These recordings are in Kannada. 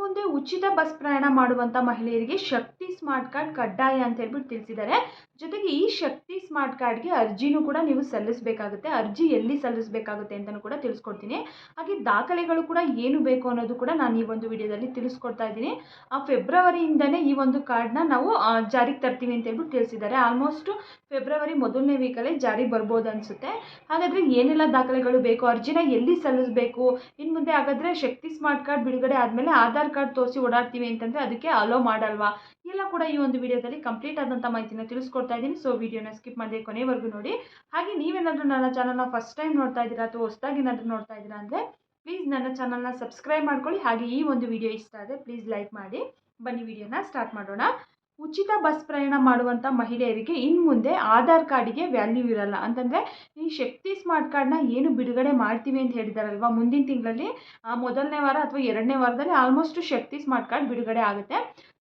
ಮುಂದೆ ಉಚಿತ ಬಸ್ ಪ್ರಯಾಣ ಮಾಡುವಂಥ ಮಹಿಳೆಯರಿಗೆ ಶಕ್ತಿ ಸ್ಮಾರ್ಟ್ ಕಾರ್ಡ್ ಕಡ್ಡಾಯ ಅಂತ ಹೇಳ್ಬಿಟ್ಟು ತಿಳಿಸಿದ್ದಾರೆ. ಜೊತೆಗೆ ಈ ಶಕ್ತಿ ಸ್ಮಾರ್ಟ್ ಕಾರ್ಡ್ಗೆ ಅರ್ಜಿನೂ ಕೂಡ ನೀವು ಸಲ್ಲಿಸಬೇಕಾಗುತ್ತೆ. ಅರ್ಜಿ ಎಲ್ಲಿ ಸಲ್ಲಿಸಬೇಕಾಗುತ್ತೆ ಅಂತಲೂ ಕೂಡ ತಿಳಿಸ್ಕೊಡ್ತೀನಿ. ಹಾಗೆ ದಾಖಲೆಗಳು ಕೂಡ ಏನು ಬೇಕು ಅನ್ನೋದು ಕೂಡ ನಾನು ಈ ಒಂದು ವಿಡಿಯೋದಲ್ಲಿ ತಿಳಿಸ್ಕೊಡ್ತಾ ಇದ್ದೀನಿ. ಆ ಫೆಬ್ರವರಿಯಿಂದನೇ ಈ ಒಂದು ಕಾರ್ಡ್ನ ನಾವು ಜಾರಿಗೆ ತರ್ತೀವಿ ಅಂತ ಹೇಳ್ಬಿಟ್ಟು ತಿಳಿಸಿದ್ದಾರೆ. ಆಲ್ಮೋಸ್ಟ್ ಫೆಬ್ರವರಿ ಮೊದಲನೇ ವೀಕಲ್ಲೇ ಜಾರಿ ಬರ್ಬೋದು ಅನಿಸುತ್ತೆ. ಹಾಗಾದರೆ ಏನೆಲ್ಲ ದಾಖಲೆಗಳು ಬೇಕು? ಅರ್ಜಿನ ಎಲ್ಲಿ ಸಲ್ಲಿಸಬೇಕು? ಇನ್ನು ಮುಂದೆ ಹಾಗಾದರೆ ಶಕ್ತಿ ಸ್ಮಾರ್ಟ್ ಕಾರ್ಡ್ ಬಿಡುಗಡೆ ಆದಮೇಲೆ ಆಧಾರ್ ಕಾರ್ಡ್ ತೋರಿಸಿ ಓಡಾಡ್ತೀವಿ ಅಂತಂದರೆ ಅದಕ್ಕೆ ಅಲೋ ಮಾಡಲ್ವಾ? ಎಲ್ಲ ಕೂಡ ಈ ಒಂದು ವಿಡಿಯೋದಲ್ಲಿ ಕಂಪ್ಲೀಟ್ ಆದಂಥ ಮಾಹಿತಿನ ತಿಳಿಸ್ಕೊಡ್ತಾ ಇದ್ದೀನಿ. ಸೊ ವಿಡಿಯೋನ ಸ್ಕಿಪ್ ಮಾಡದೆ ಕೊನೆವರೆಗೂ ನೋಡಿ. ಹಾಗೆ ನೀವೇನಾದರೂ ನನ್ನ ಚಾನಲ್ನ ಫಸ್ಟ್ ಟೈಮ್ ನೋಡ್ತಾ ಇದ್ದೀರಾ ಅಥವಾ ಹೊಸದಾಗಿ ಏನಾದರೂ ನೋಡ್ತಾ ಇದ್ದೀರಾ ಅಂದರೆ ಪ್ಲೀಸ್ ನನ್ನ ಚಾನಲ್ನ ಸಬ್ಸ್ಕ್ರೈಬ್ ಮಾಡ್ಕೊಳ್ಳಿ. ಹಾಗೆ ಈ ಒಂದು ವಿಡಿಯೋ ಇಷ್ಟ ಆದರೆ ಪ್ಲೀಸ್ ಲೈಕ್ ಮಾಡಿ. ಬನ್ನಿ ವಿಡಿಯೋನ ಸ್ಟಾರ್ಟ್ ಮಾಡೋಣ. ಉಚಿತ ಬಸ್ ಪ್ರಯಾಣ ಮಾಡುವಂಥ ಮಹಿಳೆಯರಿಗೆ ಇನ್ನು ಮುಂದೆ ಆಧಾರ್ ಕಾರ್ಡಿಗೆ ವ್ಯಾಲ್ಯೂ ಇರಲ್ಲ. ಅಂತಂದರೆ ಈ ಶಕ್ತಿ ಸ್ಮಾರ್ಟ್ ಕಾರ್ಡ್ನ ಏನು ಬಿಡುಗಡೆ ಮಾಡ್ತೀವಿ ಅಂತ ಹೇಳಿದಾರಲ್ವ? ಮುಂದಿನ ತಿಂಗಳಲ್ಲಿ ಮೊದಲನೇ ವಾರ ಅಥವಾ ಎರಡನೇ ವಾರದಲ್ಲಿ ಆಲ್ಮೋಸ್ಟ್ ಶಕ್ತಿ ಸ್ಮಾರ್ಟ್ ಕಾರ್ಡ್ ಬಿಡುಗಡೆ ಆಗುತ್ತೆ.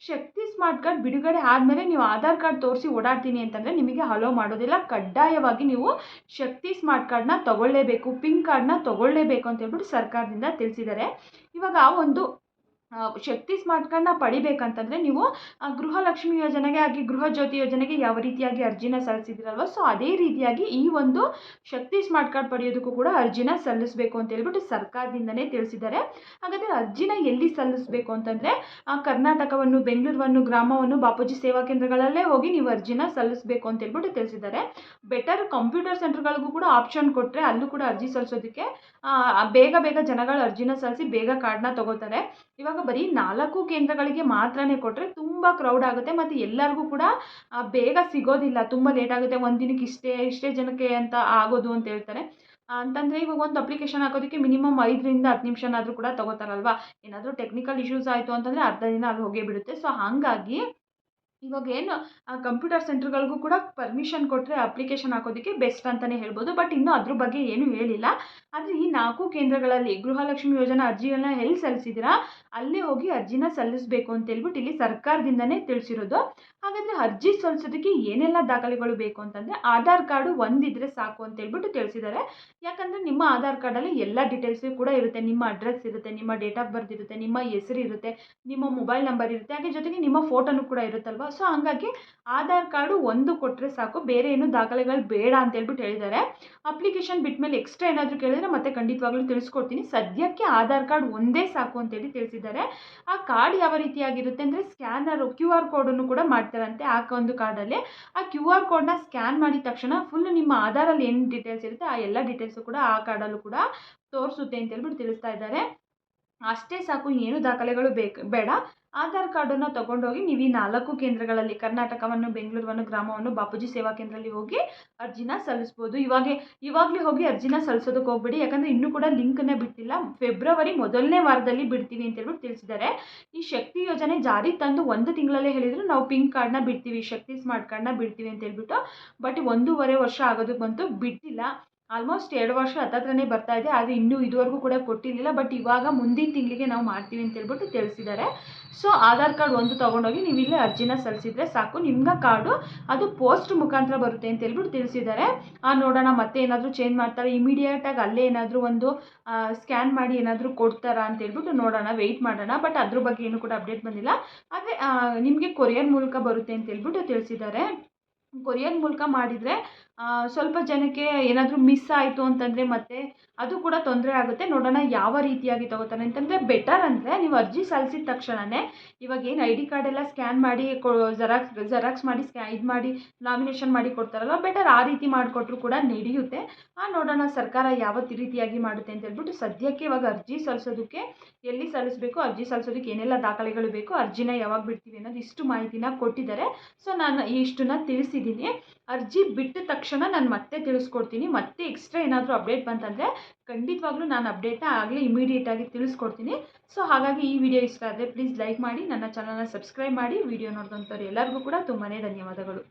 ಶಕ್ತಿ ಸ್ಮಾರ್ಟ್ ಕಾರ್ಡ್ ಬಿಡುಗಡೆ ಆದಮೇಲೆ ನೀವು ಆಧಾರ್ ಕಾರ್ಡ್ ತೋರಿಸಿ ಓಡಾಡ್ತೀನಿ ಅಂತಂದರೆ ನಿಮಗೆ ಹಲೋ ಮಾಡೋದಿಲ್ಲ. ಕಡ್ಡಾಯವಾಗಿ ನೀವು ಶಕ್ತಿ ಸ್ಮಾರ್ಟ್ ಕಾರ್ಡ್ನ ತಗೊಳ್ಳೇಬೇಕು ಪಿಂಕ್ ಕಾರ್ಡ್ನ ತಗೊಳ್ಳೇಬೇಕು ಅಂತ ಹೇಳ್ಬಿಟ್ಟು ಸರ್ಕಾರದಿಂದ ತಿಳಿಸಿದ್ದಾರೆ. ಇವಾಗ ಒಂದು ಶಕ್ತಿ ಸ್ಮಾರ್ಟ್ ಕಾರ್ಡ್ನ ಪಡಿಬೇಕಂತಂದರೆ ನೀವು ಗೃಹಲಕ್ಷ್ಮಿ ಯೋಜನೆಗೆ ಆಗಿ ಗೃಹ ಜ್ಯೋತಿ ಯೋಜನೆಗೆ ಯಾವ ರೀತಿಯಾಗಿ ಅರ್ಜಿನ ಸಲ್ಲಿಸಿದ್ರಲ್ವ, ಸೊ ಅದೇ ರೀತಿಯಾಗಿ ಈ ಒಂದು ಶಕ್ತಿ ಸ್ಮಾರ್ಟ್ ಕಾರ್ಡ್ ಪಡೆಯೋದಕ್ಕೂ ಕೂಡ ಅರ್ಜಿನ ಸಲ್ಲಿಸಬೇಕು ಅಂತ ಹೇಳ್ಬಿಟ್ಟು ಸರ್ಕಾರದಿಂದನೇ ತಿಳಿಸಿದ್ದಾರೆ. ಹಾಗಾದರೆ ಅರ್ಜಿನ ಎಲ್ಲಿ ಸಲ್ಲಿಸಬೇಕು ಅಂತಂದರೆ ಕರ್ನಾಟಕವನ್ನು, ಬೆಂಗಳೂರನ್ನು, ಗ್ರಾಮವನ್ನು, ಬಾಪೂಜಿ ಸೇವಾ ಕೇಂದ್ರಗಳಲ್ಲೇ ಹೋಗಿ ನೀವು ಅರ್ಜಿನ ಸಲ್ಲಿಸಬೇಕು ಅಂತ ಹೇಳ್ಬಿಟ್ಟು ತಿಳಿಸಿದ್ದಾರೆ. ಬೆಟರ್ ಕಂಪ್ಯೂಟರ್ ಸೆಂಟರ್ಗಳಿಗೂ ಕೂಡ ಆಪ್ಷನ್ ಕೊಟ್ಟರೆ ಅಲ್ಲೂ ಕೂಡ ಅರ್ಜಿ ಸಲ್ಲಿಸೋದಕ್ಕೆ ಬೇಗ ಬೇಗ ಜನಗಳು ಅರ್ಜಿನ ಸಲ್ಲಿಸಿ ಬೇಗ ಕಾರ್ಡ್ನ ತಗೋತಾರೆ. ಇವಾಗ ಬರೀ ನಾಲ್ಕು ಕೇಂದ್ರಗಳಿಗೆ ಮಾತ್ರನೇ ಕೊಟ್ಟರೆ ತುಂಬ ಕ್ರೌಡ್ ಆಗುತ್ತೆ ಮತ್ತು ಎಲ್ಲರಿಗೂ ಕೂಡ ಬೇಗ ಸಿಗೋದಿಲ್ಲ. ತುಂಬ ಲೇಟ್ ಆಗುತ್ತೆ. ಒಂದು ದಿನಕ್ಕೆ ಇಷ್ಟೇ ಇಷ್ಟೇ ಜನಕ್ಕೆ ಅಂತ ಆಗೋದು ಅಂತ ಹೇಳ್ತಾರೆ. ಅಂತಂದರೆ ಇವಾಗ ಒಂದು ಅಪ್ಲಿಕೇಶನ್ ಹಾಕೋದಕ್ಕೆ ಮಿನಿಮಮ್ ಐದರಿಂದ ಹತ್ತು ನಿಮಿಷನಾದರೂ ಕೂಡ ತಗೋತಾರಲ್ವಾ? ಏನಾದರೂ ಟೆಕ್ನಿಕಲ್ ಇಶ್ಯೂಸ್ ಆಯಿತು ಅಂತಂದರೆ ಅರ್ಧ ದಿನ ಅಲ್ಲಿ ಹೋಗೇ ಬಿಡುತ್ತೆ. ಸೊ ಹಾಗಾಗಿ ಇವಾಗ ಏನು ಕಂಪ್ಯೂಟರ್ ಸೆಂಟರ್ಗಳಿಗೂ ಕೂಡ ಪರ್ಮಿಷನ್ ಕೊಟ್ಟರೆ ಅಪ್ಲಿಕೇಶನ್ ಹಾಕೋದಕ್ಕೆ ಬೆಸ್ಟ್ ಅಂತಲೇ ಹೇಳ್ಬೋದು. ಬಟ್ ಇನ್ನೂ ಅದ್ರ ಬಗ್ಗೆ ಏನೂ ಹೇಳಿಲ್ಲ. ಆದರೆ ಈ ನಾಲ್ಕು ಕೇಂದ್ರಗಳಲ್ಲಿ ಗೃಹಲಕ್ಷ್ಮಿ ಯೋಜನಾ ಅರ್ಜಿಗಳನ್ನ ಎಲ್ಲಿ ಸಲ್ಲಿಸಿದಿರಾ, ಅಲ್ಲೇ ಹೋಗಿ ಅರ್ಜಿನ ಸಲ್ಲಿಸಬೇಕು ಅಂತ ಹೇಳ್ಬಿಟ್ಟು ಇಲ್ಲಿ ಸರ್ಕಾರದಿಂದನೇ ತಿಳಿಸಿರೋದು. ಹಾಗಾದರೆ ಅರ್ಜಿ ಸಲ್ಲಿಸೋದಕ್ಕೆ ಏನೆಲ್ಲ ದಾಖಲೆಗಳು ಬೇಕು ಅಂತಂದರೆ ಆಧಾರ್ ಕಾರ್ಡು ಒಂದಿದ್ರೆ ಸಾಕು ಅಂತ ಹೇಳ್ಬಿಟ್ಟು ತಿಳಿಸಿದ್ದಾರೆ. ಯಾಕಂದರೆ ನಿಮ್ಮ ಆಧಾರ್ ಕಾರ್ಡಲ್ಲಿ ಎಲ್ಲ ಡೀಟೇಲ್ಸು ಕೂಡ ಇರುತ್ತೆ. ನಿಮ್ಮ ಅಡ್ರೆಸ್ ಇರುತ್ತೆ, ನಿಮ್ಮ ಡೇಟ್ ಆಫ್ ಬರ್ತ್ ಇರುತ್ತೆ, ನಿಮ್ಮ ಹೆಸರು ಇರುತ್ತೆ, ನಿಮ್ಮ ಮೊಬೈಲ್ ನಂಬರ್ ಇರುತ್ತೆ. ಹಾಗೆ ಜೊತೆಗೆ ನಿಮ್ಮ ಫೋಟೋನು ಕೂಡ ಇರುತ್ತಲ್ವ? ಸೊ ಹಾಗಾಗಿ ಆಧಾರ್ ಕಾರ್ಡು ಒಂದು ಕೊಟ್ಟರೆ ಸಾಕು. ಬೇರೆ ಏನು ದಾಖಲೆಗಳು ಬೇಡ ಅಂತ ಹೇಳ್ಬಿಟ್ಟು ಹೇಳಿದ್ದಾರೆ. ಅಪ್ಲಿಕೇಶನ್ ಬಿಟ್ಟ ಮೇಲೆ ಎಕ್ಸ್ಟ್ರಾ ಏನಾದರೂ ಕೇಳಿದ್ರೆ ಮತ್ತೆ ಖಂಡಿತವಾಗ್ಲೂ ತಿಳಿಸ್ಕೊಡ್ತೀನಿ. ಸದ್ಯಕ್ಕೆ ಆಧಾರ್ ಕಾರ್ಡ್ ಒಂದೇ ಸಾಕು ಅಂತೇಳಿ ತಿಳಿಸಿದ್ದಾರೆ. ಆ ಕಾರ್ಡ್ ಯಾವ ರೀತಿಯಾಗಿರುತ್ತೆ ಅಂದರೆ ಸ್ಕ್ಯಾನರ್ ಕ್ಯೂ ಆರ್ ಕೋಡನ್ನು ಕೂಡ ಮಾಡ್ತಾರಂತೆ ಆ ಒಂದು ಕಾರ್ಡಲ್ಲಿ. ಆ ಕ್ಯೂ ಆರ್ ಕೋಡ್ನ ಸ್ಕ್ಯಾನ್ ಮಾಡಿದ ತಕ್ಷಣ ಫುಲ್ ನಿಮ್ಮ ಆಧಾರಲ್ಲಿ ಏನು ಡೀಟೇಲ್ಸ್ ಇರುತ್ತೆ ಆ ಎಲ್ಲ ಡೀಟೇಲ್ಸು ಕೂಡ ಆ ಕಾರ್ಡಲ್ಲೂ ಕೂಡ ತೋರಿಸುತ್ತೆ ಅಂತ ಹೇಳ್ಬಿಟ್ಟು ತಿಳಿಸ್ತಾ ಇದ್ದಾರೆ. ಅಷ್ಟೇ ಸಾಕು, ಏನು ದಾಖಲೆಗಳು ಬೇಕು, ಬೇಡ. ಆಧಾರ್ ಕಾರ್ಡನ್ನು ತಗೊಂಡೋಗಿ ನೀವು ಈ ನಾಲ್ಕು ಕೇಂದ್ರಗಳಲ್ಲಿ, ಕರ್ನಾಟಕವನ್ನು ಬೆಂಗಳೂರನ್ನು ಗ್ರಾಮವನ್ನು, ಬಾಪೂಜಿ ಸೇವಾ ಕೇಂದ್ರದಲ್ಲಿ ಹೋಗಿ ಅರ್ಜಿನ ಸಲ್ಲಿಸ್ಬೋದು. ಇವಾಗೆ, ಇವಾಗಲೇ ಹೋಗಿ ಅರ್ಜಿನ ಸಲ್ಲಿಸೋದಕ್ಕೆ ಹೋಗ್ಬಿಡಿ. ಯಾಕಂದರೆ ಇನ್ನೂ ಕೂಡ ಲಿಂಕನ್ನು ಬಿಟ್ಟಿಲ್ಲ. ಫೆಬ್ರವರಿ ಮೊದಲನೇ ವಾರದಲ್ಲಿ ಬಿಡ್ತೀವಿ ಅಂತ ಹೇಳ್ಬಿಟ್ಟು ತಿಳಿಸಿದ್ದಾರೆ. ಈ ಶಕ್ತಿ ಯೋಜನೆ ಜಾರಿಗೆ ತಂದು ಒಂದು ತಿಂಗಳಲ್ಲೇ ಹೇಳಿದ್ರು ನಾವು ಪಿಂಕ್ ಕಾರ್ಡ್ನ ಬಿಡ್ತೀವಿ, ಶಕ್ತಿ ಸ್ಮಾರ್ಟ್ ಕಾರ್ಡ್ನ ಬಿಡ್ತೀವಿ ಅಂತ ಹೇಳ್ಬಿಟ್ಟು. ಬಟ್ ಒಂದೂವರೆ ವರ್ಷ ಆಗೋದಕ್ಕೆ ಬಂತು, ಬಿಟ್ಟಿಲ್ಲ. ಆಲ್ಮೋಸ್ಟ್ ಎರಡು ವರ್ಷ ಹತ್ತತ್ರನೇ ಬರ್ತಾ ಇದೆ, ಆದರೆ ಇನ್ನೂ ಇದುವರೆಗೂ ಕೂಡ ಕೊಟ್ಟಿರಲಿಲ್ಲ ಬಟ್ ಇವಾಗ ಮುಂದಿನ ತಿಂಗಳಿಗೆ ನಾವು ಮಾಡ್ತೀವಿ ಅಂತ ಹೇಳ್ಬಿಟ್ಟು ತಿಳಿಸಿದ್ದಾರೆ. ಸೊ ಆಧಾರ್ ಕಾರ್ಡ್ ಒಂದು ತೊಗೊಂಡೋಗಿ ನೀವು ಇಲ್ಲೇ ಅರ್ಜಿನ ಸಲ್ಲಿಸಿದ್ರೆ ಸಾಕು, ನಿಮ್ಗೆ ಕಾರ್ಡು ಅದು ಪೋಸ್ಟ್ ಮುಖಾಂತರ ಬರುತ್ತೆ ಅಂತ ಹೇಳ್ಬಿಟ್ಟು ತಿಳಿಸಿದ್ದಾರೆ. ನೋಡೋಣ, ಮತ್ತೆ ಏನಾದರೂ ಚೇಂಜ್ ಮಾಡ್ತಾರೆ ಇಮಿಡಿಯೇಟಾಗಿ ಅಲ್ಲೇ ಏನಾದರೂ ಒಂದು ಸ್ಕ್ಯಾನ್ ಮಾಡಿ ಏನಾದರೂ ಕೊಡ್ತಾರಾ ಅಂತ ಹೇಳ್ಬಿಟ್ಟು ನೋಡೋಣ ವೆಯ್ಟ್ ಮಾಡೋಣ ಬಟ್ ಅದ್ರ ಬಗ್ಗೆ ಏನು ಕೂಡ ಅಪ್ಡೇಟ್ ಬಂದಿಲ್ಲ. ಆದರೆ ನಿಮಗೆ ಕೊರಿಯರ್ ಮೂಲಕ ಬರುತ್ತೆ ಅಂತ ಹೇಳ್ಬಿಟ್ಟು ತಿಳಿಸಿದ್ದಾರೆ. ಕೊರಿಯರ್ ಮೂಲಕ ಮಾಡಿದರೆ ಸ್ವಲ್ಪ ಜನಕ್ಕೆ ಏನಾದರೂ ಮಿಸ್ ಆಯಿತು ಅಂತಂದರೆ ಮತ್ತೆ ಅದು ಕೂಡ ತೊಂದರೆ ಆಗುತ್ತೆ. ನೋಡೋಣ ಯಾವ ರೀತಿಯಾಗಿ ತಗೋತಾರೆ ಅಂತಂದರೆ ಬೆಟರ್ ಅಂದರೆ ನೀವು ಅರ್ಜಿ ಸಲ್ಲಿಸಿದ ತಕ್ಷಣವೇ ಇವಾಗ ಏನು ಐ ಡಿ ಕಾರ್ಡ್ ಎಲ್ಲ ಸ್ಕ್ಯಾನ್ ಮಾಡಿ ಕೊ ಜೆರಾಕ್ಸ್ ಜೆರಾಕ್ಸ್ ಮಾಡಿ ಸ್ಕ್ಯಾ ಇದು ಮಾಡಿ ನಾಮಿನೇಷನ್ ಮಾಡಿ ಕೊಡ್ತಾರಲ್ಲ ಬೆಟರ್ ಆ ರೀತಿ ಮಾಡಿಕೊಟ್ರು ಕೂಡ ನಡೆಯುತ್ತೆ. ಆ, ನೋಡೋಣ ಸರ್ಕಾರ ಯಾವತ್ತು ರೀತಿಯಾಗಿ ಮಾಡುತ್ತೆ ಅಂತ ಹೇಳ್ಬಿಟ್ಟು ಸದ್ಯಕ್ಕೆ ಇವಾಗ ಅರ್ಜಿ ಸಲ್ಲಿಸೋದಕ್ಕೆ ಎಲ್ಲಿ ಸಲ್ಲಿಸಬೇಕು, ಅರ್ಜಿ ಸಲ್ಲಿಸೋದಕ್ಕೆ ಏನೆಲ್ಲ ದಾಖಲೆಗಳು ಬೇಕು, ಅರ್ಜಿನ ಯಾವಾಗ ಬಿಡ್ತೀವಿ ಅನ್ನೋದು ಇಷ್ಟು ಮಾಹಿತಿನ ಕೊಟ್ಟಿದ್ದಾರೆ. ಸೊ ನಾನು ಇಷ್ಟನ್ನ ತಿಳಿಸಿದ್ದೀನಿ. ಅರ್ಜಿ ಬಿಟ್ಟ ತಕ್ಷಣ ನಾನು ಮತ್ತೆ ತಿಳಿಸ್ಕೊಡ್ತೀನಿ. ಮತ್ತೆ ಎಕ್ಸ್ಟ್ರಾ ಏನಾದರೂ ಅಪ್ಡೇಟ್ ಬಂತಂದರೆ ಖಂಡಿತವಾಗ್ಲೂ ನಾನು ಅಪ್ಡೇಟ್ ಆಗಲೇ ಇಮಿಡಿಯೇಟಾಗಿ ತಿಳಿಸ್ಕೊಡ್ತೀನಿ. ಸೊ ಹಾಗಾಗಿ ಈ ವಿಡಿಯೋ ಇಷ್ಟ ಆದರೆ ಪ್ಲೀಸ್ ಲೈಕ್ ಮಾಡಿ, ನನ್ನ ಚಾನಲ್ನ ಸಬ್ಸ್ಕ್ರೈಬ್ ಮಾಡಿ ವಿಡಿಯೋ ನೋಡಿದಂಥವ್ರು ಎಲ್ಲರಿಗೂ ಕೂಡ ತುಂಬಾ ಧನ್ಯವಾದಗಳು.